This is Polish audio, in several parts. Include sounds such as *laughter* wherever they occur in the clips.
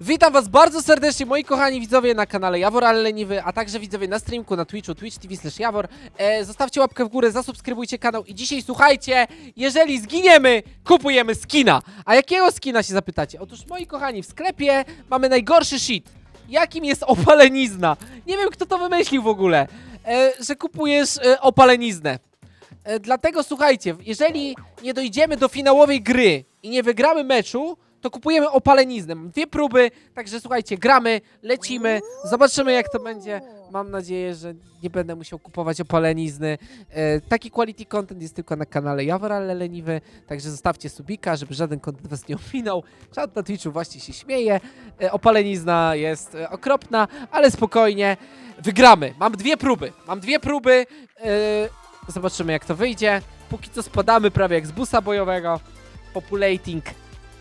Witam was bardzo serdecznie, moi kochani widzowie na kanale Jawor Ale Leniwy, a także widzowie na streamku na Twitchu, Twitch TV slash Jawor. E, zostawcie łapkę w górę, zasubskrybujcie kanał i dzisiaj słuchajcie, jeżeli zginiemy, kupujemy skina. A jakiego skina się zapytacie? Otóż moi kochani, w sklepie mamy najgorszy shit. Jakim jest opalenizna? Nie wiem kto to wymyślił w ogóle, e, że kupujesz e, opaleniznę. E, dlatego słuchajcie, jeżeli nie dojdziemy do finałowej gry i nie wygramy meczu, to kupujemy opaleniznę. Mam dwie próby, także słuchajcie, gramy, lecimy, zobaczymy jak to będzie. Mam nadzieję, że nie będę musiał kupować opalenizny. E, taki quality content jest tylko na kanale Jawor leniwy, także zostawcie subika, żeby żaden content was nie ominął. Czat na Twitchu właśnie się śmieje. E, opalenizna jest e, okropna, ale spokojnie. Wygramy. Mam dwie próby. Mam dwie próby. E, zobaczymy jak to wyjdzie. Póki co spadamy prawie jak z busa bojowego. Populating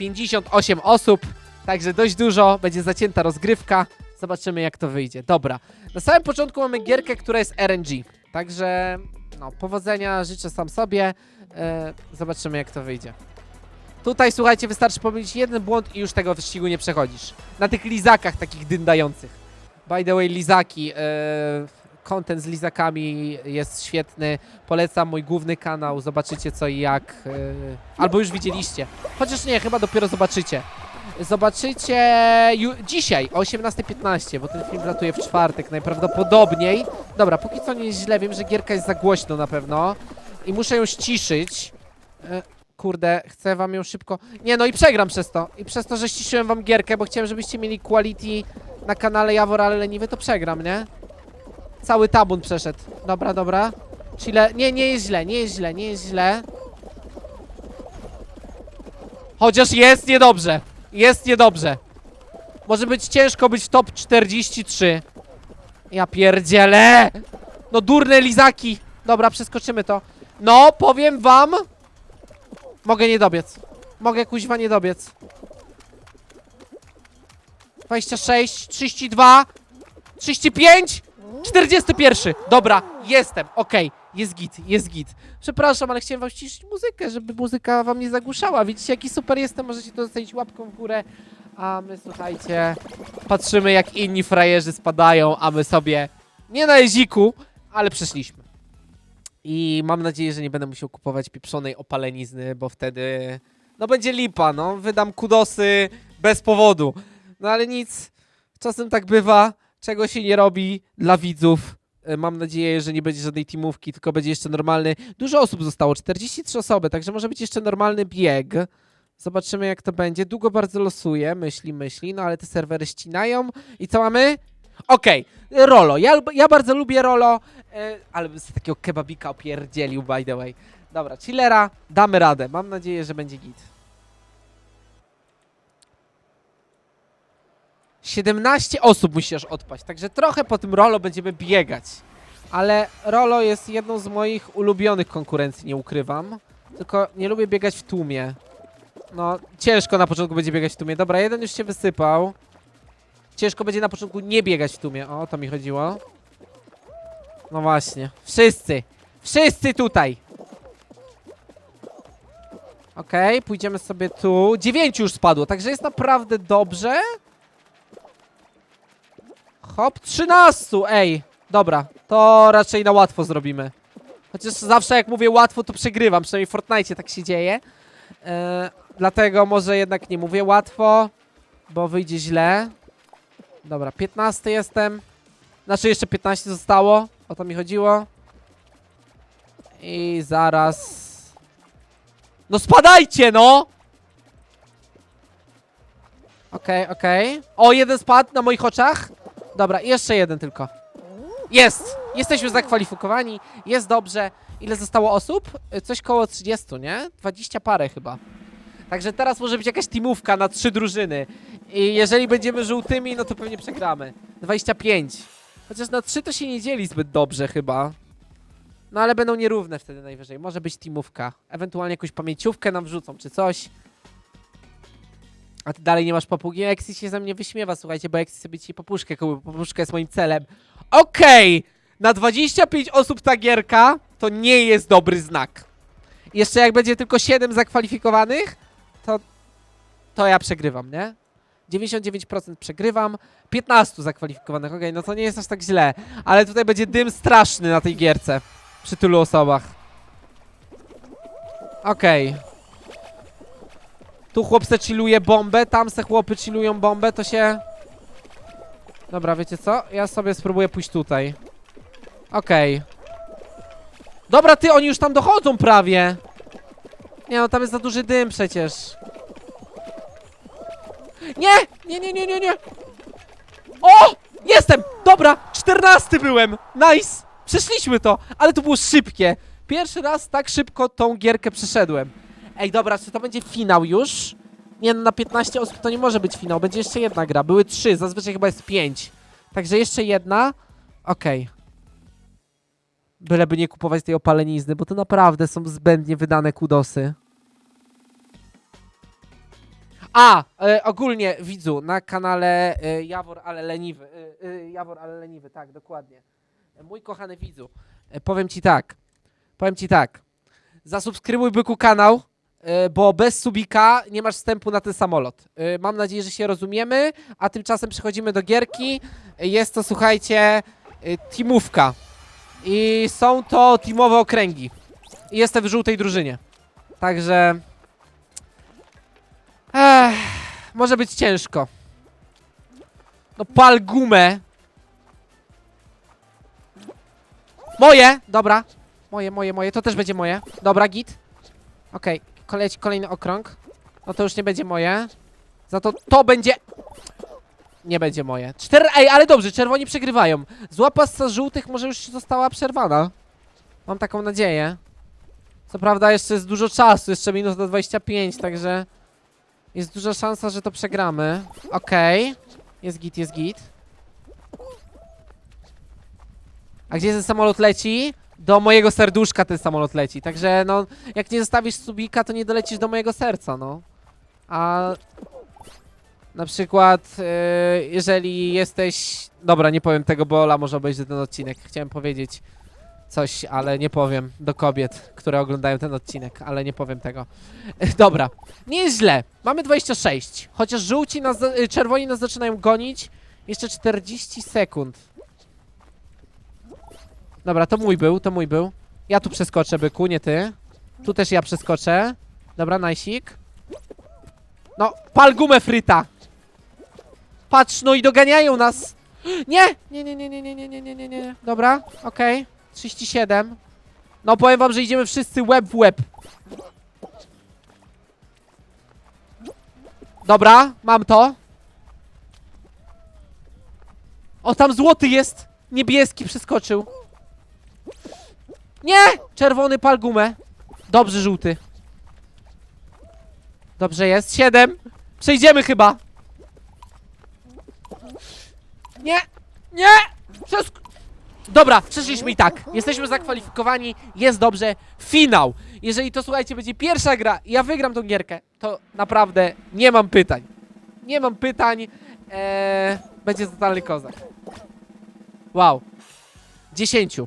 58 osób, także dość dużo, będzie zacięta rozgrywka. Zobaczymy jak to wyjdzie. Dobra, na samym początku mamy gierkę, która jest RNG, także no, powodzenia życzę sam sobie. E, zobaczymy jak to wyjdzie. Tutaj słuchajcie, wystarczy pomylić jeden błąd i już tego wyścigu nie przechodzisz. Na tych lizakach takich dyndających. By the way, lizaki. E, content z lizakami jest świetny. Polecam mój główny kanał, zobaczycie co i jak. e, albo już widzieliście. Chociaż nie, chyba dopiero zobaczycie. Zobaczycie dzisiaj o 18.15, bo ten film ratuje w czwartek najprawdopodobniej. Dobra, póki co nie jest źle, wiem, że gierka jest za głośno na pewno i muszę ją ściszyć. E, kurde, chcę wam ją szybko... Nie, no i przegram przez to. I przez to, że ściszyłem wam gierkę, bo chciałem, żebyście mieli quality na kanale Jawor, ale leniwy, to przegram, nie? Cały tabun przeszedł. Dobra, dobra. Chile... Nie, nie jest źle, nie jest źle, nie jest źle. Chociaż jest niedobrze. Jest niedobrze. Może być ciężko być w top 43. Ja pierdzielę! No durne lizaki. Dobra, przeskoczymy to. No, powiem wam. Mogę nie dobiec. Mogę kuźwa nie dobiec. 26, 32, 35, 41. Dobra, jestem, okej. Jest git, jest git. Przepraszam, ale chciałem wam ściszyć muzykę, żeby muzyka wam nie zagłuszała. Widzicie, jaki super jestem, możecie to zostawić łapką w górę. A my, słuchajcie, patrzymy jak inni frajerzy spadają, a my sobie nie na jeziku, ale przeszliśmy. I mam nadzieję, że nie będę musiał kupować pieprzonej opalenizny, bo wtedy, no będzie lipa, no. Wydam kudosy bez powodu. No ale nic, czasem tak bywa, czego się nie robi dla widzów. E, Mam nadzieję, że nie będzie żadnej teamówki, tylko będzie jeszcze normalny. Dużo osób zostało, 43 osoby, także może być jeszcze normalny bieg. Zobaczymy jak to będzie. Długo bardzo losuję, myśli, myśli, no ale te serwery ścinają. I co mamy? Okej, Rolo. Ja, ja bardzo lubię Rolo, e, ale bym sobie takiego kebabika opierdzielił, by the way. Dobra, chillera, damy radę. Mam nadzieję, że będzie git. 17 osób musisz odpaść, także trochę po tym Rolo będziemy biegać. Ale Rolo jest jedną z moich ulubionych konkurencji, nie ukrywam. Tylko nie lubię biegać w tłumie. No, ciężko na początku będzie biegać w tłumie. Dobra, jeden już się wysypał. Ciężko będzie na początku nie biegać w tłumie. O, to mi chodziło. No właśnie. Wszyscy. Wszyscy tutaj. Okej, pójdziemy sobie tu. Dziewięciu już spadło, także jest naprawdę dobrze. Hop, 13, ej. Dobra, to raczej na łatwo zrobimy. Chociaż zawsze jak mówię łatwo, to przegrywam. Przynajmniej w Fortnite tak się dzieje. E, dlatego może jednak nie mówię łatwo, bo wyjdzie źle. Dobra, 15 jestem. Znaczy jeszcze 15 zostało. O to mi chodziło. I zaraz... No spadajcie, no! Okej, okej. O, jeden spadł na moich oczach. Dobra, jeszcze jeden tylko. Jest! Jesteśmy zakwalifikowani, jest dobrze. Ile zostało osób? Coś koło 30, nie? 20 parę chyba. Także teraz może być jakaś teamówka na trzy drużyny. I jeżeli będziemy żółtymi, no to pewnie przegramy. 25. Chociaż na 3 to się nie dzieli zbyt dobrze chyba. No ale będą nierówne wtedy najwyżej. Może być teamówka. Ewentualnie jakąś pamięciówkę nam wrzucą czy coś. A ty dalej nie masz papugi? Exi się ze mnie wyśmiewa, słuchajcie, bo Exi sobie dzisiaj papuszkę kupił. Papuszka jest moim celem. Okej! Na 25 osób ta gierka to nie jest dobry znak. Jeszcze jak będzie tylko 7 zakwalifikowanych, to, to ja przegrywam, nie? 99% przegrywam, 15 zakwalifikowanych, okej, no to nie jest aż tak źle, ale tutaj będzie dym straszny na tej gierce, przy tylu osobach. Okej. Tu chłop se chilluje bombę, tam se chłopy chillują bombę, to się... Dobra, wiecie co? Ja sobie spróbuję pójść tutaj. Okej. Dobra, ty, oni już tam dochodzą prawie. Nie no, tam jest za duży dym przecież. Nie! Nie, nie, nie, nie, nie! O! Jestem! Dobra, 14 byłem! Nice! Przeszliśmy to, ale to było szybkie. Pierwszy raz tak szybko tą gierkę przeszedłem. Ej, dobra, czy to będzie finał już? Nie, no na 15 osób to nie może być finał, będzie jeszcze jedna gra. Były trzy, zazwyczaj chyba jest 5. Także jeszcze jedna. Okej. Byleby nie kupować tej opalenizny, bo to naprawdę są zbędnie wydane kudosy. A, e, ogólnie widzu, na kanale e, Jawor, ale leniwy. E, Jawor, ale leniwy, tak, dokładnie. Mój kochany widzu, powiem ci tak. Powiem ci tak. Zasubskrybuj byku kanał, bo bez subika nie masz wstępu na ten samolot. E, mam nadzieję, że się rozumiemy, a tymczasem przechodzimy do gierki. E, Jest to, słuchajcie, e, teamówka. I są to teamowe okręgi. I jestem w żółtej drużynie. Także. Ech, może być ciężko. No pal gumę. Moje! Dobra. Moje, moje, moje. To też będzie moje. Dobra, git. Okej, okay. Kolejny okrąg. No to już nie będzie moje. Za to to będzie... Nie będzie moje. Cztery... Ej, ale dobrze, czerwoni przegrywają. Zła pasta żółtych może już została przerwana. Mam taką nadzieję. Co prawda jeszcze jest dużo czasu, jeszcze minus do 25, także... Jest duża szansa, że to przegramy. Okej. Jest git, jest git. A gdzie ten samolot leci? Do mojego serduszka ten samolot leci. Także no, jak nie zostawisz subika, to nie dolecisz do mojego serca, no. A na przykład, yy, jeżeli jesteś... Dobra, nie powiem tego, bo Ola może obejrzeć ten odcinek. Chciałem powiedzieć coś, ale nie powiem do kobiet, które oglądają ten odcinek, ale nie powiem tego. *laughs* Dobra, nie jest źle. Mamy 26. Chociaż żółci nas, y, czerwoni nas zaczynają gonić. Jeszcze 40 sekund. Dobra, to mój był, to mój był. Ja tu przeskoczę, byku, nie ty. Tu też ja przeskoczę. Dobra, najsik. No, pal gumę fryta. Patrz, no i doganiają nas. Nie! Nie, nie, nie, nie, nie, nie, nie, nie, nie, nie. Dobra, okej. 37. No powiem wam, że idziemy wszyscy łeb w łeb. Dobra, mam to. O, tam złoty jest. Niebieski przeskoczył. Nie! Czerwony pal gumę. Dobrze, żółty. Dobrze jest. Siedem. Przejdziemy chyba. Nie! Nie! Przesk Dobra, przeszliśmy i tak. Jesteśmy zakwalifikowani, jest dobrze. Finał. Jeżeli to słuchajcie, będzie pierwsza gra i ja wygram tą gierkę, to naprawdę nie mam pytań. Nie mam pytań. Eee, będzie totalny kozak. Wow. 10.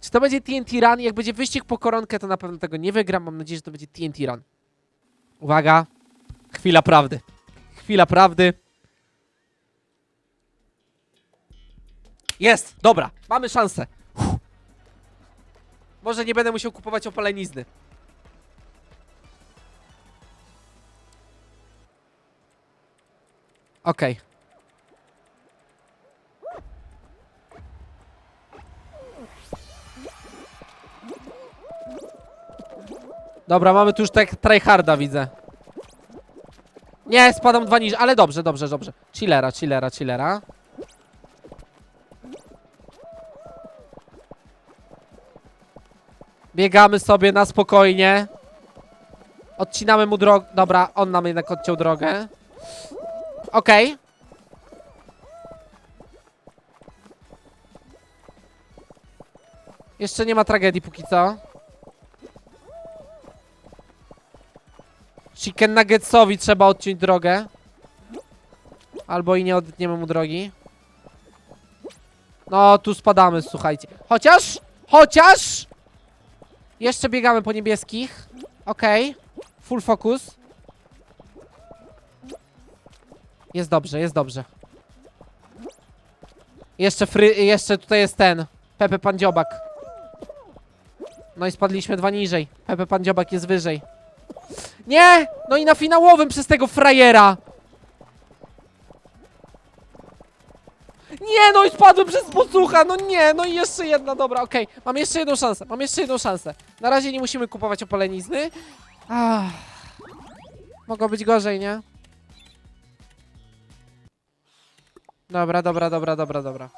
Czy to będzie TNT Run? Jak będzie wyścig po koronkę, to na pewno tego nie wygram. Mam nadzieję, że to będzie TNT Run. Uwaga. Chwila prawdy. Chwila prawdy. Jest! Dobra, mamy szansę. Uff. Może nie będę musiał kupować opalenizny. Okej. Dobra, mamy tu już tak tryharda, widzę. Nie, spadam dwa niż, ale dobrze, dobrze, dobrze. Chillera, chillera, chillera. Biegamy sobie na spokojnie. Odcinamy mu drogę. Dobra, on nam jednak odciął drogę. Okej. Jeszcze nie ma tragedii póki co. Chicken Nuggetsowi trzeba odciąć drogę. Albo i nie odetniemy mu drogi. No, tu spadamy, słuchajcie. Chociaż, chociaż... Jeszcze biegamy po niebieskich. Okej. Full focus. Jest dobrze, jest dobrze. Jeszcze fry, jeszcze tutaj jest ten. Pepe Pan Dziobak. No i spadliśmy dwa niżej. Pepe Pan Dziobak jest wyżej. Nie! No i na finałowym przez tego frajera! Nie, no i spadłem przez posłucha, no nie, no i jeszcze jedna, dobra, okej. Mam jeszcze jedną szansę, mam jeszcze jedną szansę. Na razie nie musimy kupować opalenizny. Ach. Mogło być gorzej, nie? Dobra, dobra, dobra, dobra, dobra.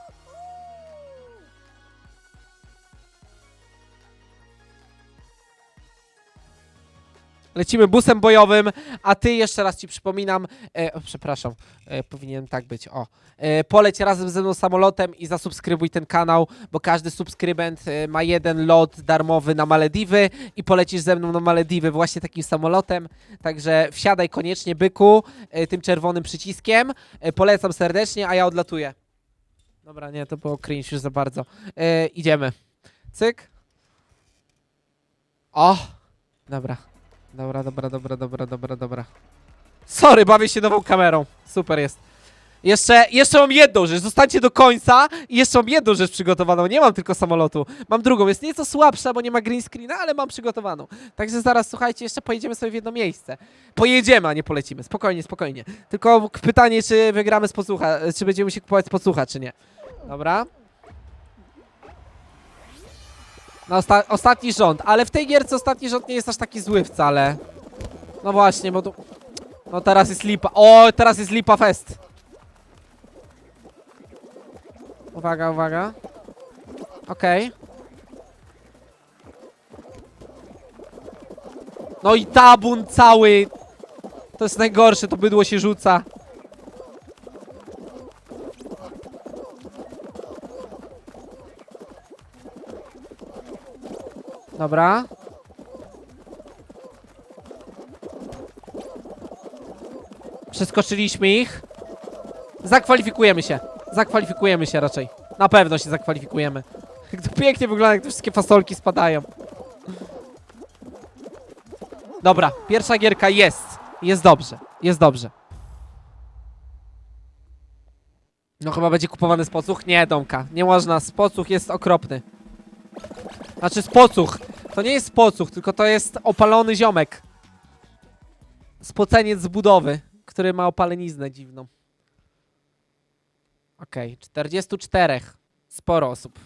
Lecimy busem bojowym, a ty jeszcze raz ci przypominam, e, o, przepraszam, e, powinien tak być, o. E, poleć razem ze mną samolotem i zasubskrybuj ten kanał, bo każdy subskrybent e, ma jeden lot darmowy na Malediwy i polecisz ze mną na Malediwy właśnie takim samolotem, także wsiadaj koniecznie byku e, tym czerwonym przyciskiem, e, polecam serdecznie, a ja odlatuję. Dobra, nie, to było cringe już za bardzo. E, idziemy. Cyk. O! Dobra. Dobra, dobra, dobra, dobra, dobra, dobra. Sorry, bawię się nową kamerą. Super jest. Jeszcze, jeszcze mam jedną rzecz, zostańcie do końca i jeszcze mam jedną rzecz przygotowaną. Nie mam tylko samolotu, mam drugą. Jest nieco słabsza, bo nie ma green screena, ale mam przygotowaną. Także zaraz, słuchajcie, jeszcze pojedziemy sobie w jedno miejsce. Pojedziemy, a nie polecimy. Spokojnie, spokojnie. Tylko pytanie, czy wygramy z podsłucha, czy będziemy się kupować z podsłucha, czy nie. Dobra. Na osta ostatni rząd, ale w tej gierce ostatni rząd nie jest aż taki zły wcale. No właśnie, bo tu... No teraz jest lipa. O, teraz jest lipa fest. Uwaga, uwaga. Okej. No i tabun cały. To jest najgorsze, to bydło się rzuca. Dobra. Przeskoczyliśmy ich. Zakwalifikujemy się. Zakwalifikujemy się raczej. Na pewno się zakwalifikujemy. Jak *laughs* to pięknie wygląda, jak te wszystkie fasolki spadają. Dobra, pierwsza gierka jest. Jest dobrze. Jest dobrze. No chyba będzie kupowany spocuch? Nie, Domka. Nie można. Spocuch jest okropny. Znaczy spocuch. To nie jest spocuch, tylko to jest opalony ziomek. Spoceniec z budowy, który ma opaleniznę dziwną. Okej, 44. Sporo osób.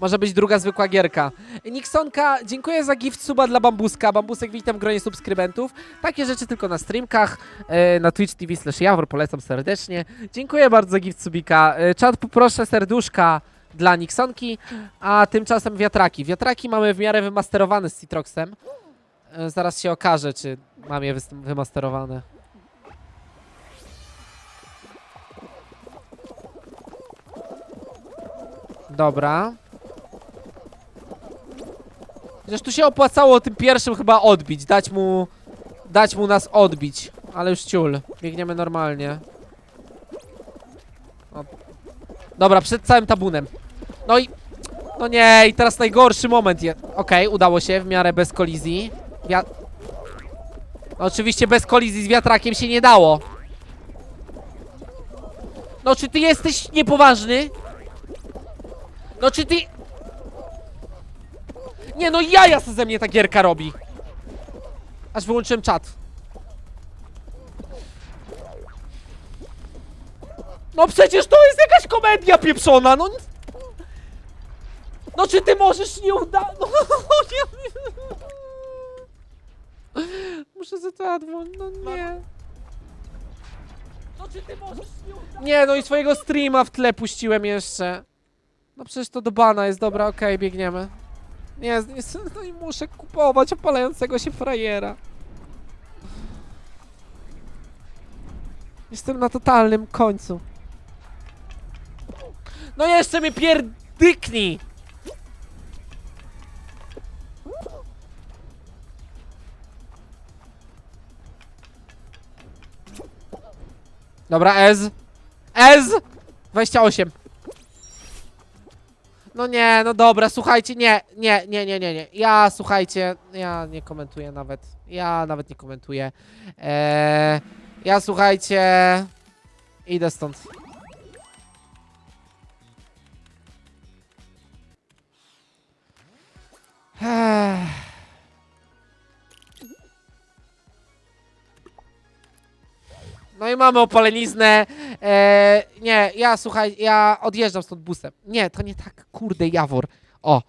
Może być druga zwykła gierka. Nixonka, dziękuję za gift suba dla Bambuska. Bambusek witam w gronie subskrybentów. Takie rzeczy tylko na streamkach, e, na Twitch TV slash Jawor, polecam serdecznie. Dziękuję bardzo za gift subika. E, czat poproszę serduszka dla Nixonki, a tymczasem wiatraki. Wiatraki mamy w miarę wymasterowane z Citroxem. E, zaraz się okaże, czy mam je wymasterowane. Dobra. Chociaż tu się opłacało tym pierwszym chyba odbić, dać mu... Dać mu nas odbić. Ale już ciul. Biegniemy normalnie. O. Dobra, przed całym tabunem. No i... No nie, i teraz najgorszy moment jest. Okej, udało się, w miarę bez kolizji. Wia... No, oczywiście bez kolizji z wiatrakiem się nie dało. No czy ty jesteś niepoważny? No czy ty... Nie no jaja se ze mnie ta gierka robi. Aż wyłączyłem czat. No przecież to jest jakaś komedia pieprzona, no... No czy ty możesz nie uda... No, *laughs* nie... Muszę za to adwon, no nie. No czy ty możesz nie uda... Nie, no i swojego streama w tle puściłem jeszcze. No przecież to do bana jest, dobra, okej, biegniemy. Nie, nie, no i muszę kupować opalającego się frajera. Jestem na totalnym końcu. No jeszcze mnie pierdyknij! Dobra, Ez. Ez! 28. No nie, no dobra, słuchajcie, nie, nie, nie, nie, nie, nie. Ja, słuchajcie, ja nie komentuję nawet. Ja nawet nie komentuję. Eee, ja, słuchajcie, idę stąd. Ech. No i mamy opaleniznę. Eee, nie, ja słuchaj, ja odjeżdżam stąd busem. Nie, to nie tak, kurde, Jawor. O.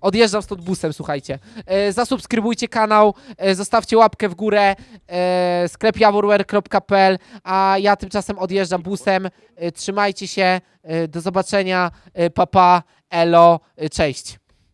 Odjeżdżam stąd busem, słuchajcie. E, zasubskrybujcie kanał, e, zostawcie łapkę w górę, e, a ja tymczasem odjeżdżam busem. E, trzymajcie się, e, do zobaczenia, e, papa, elo, e, cześć.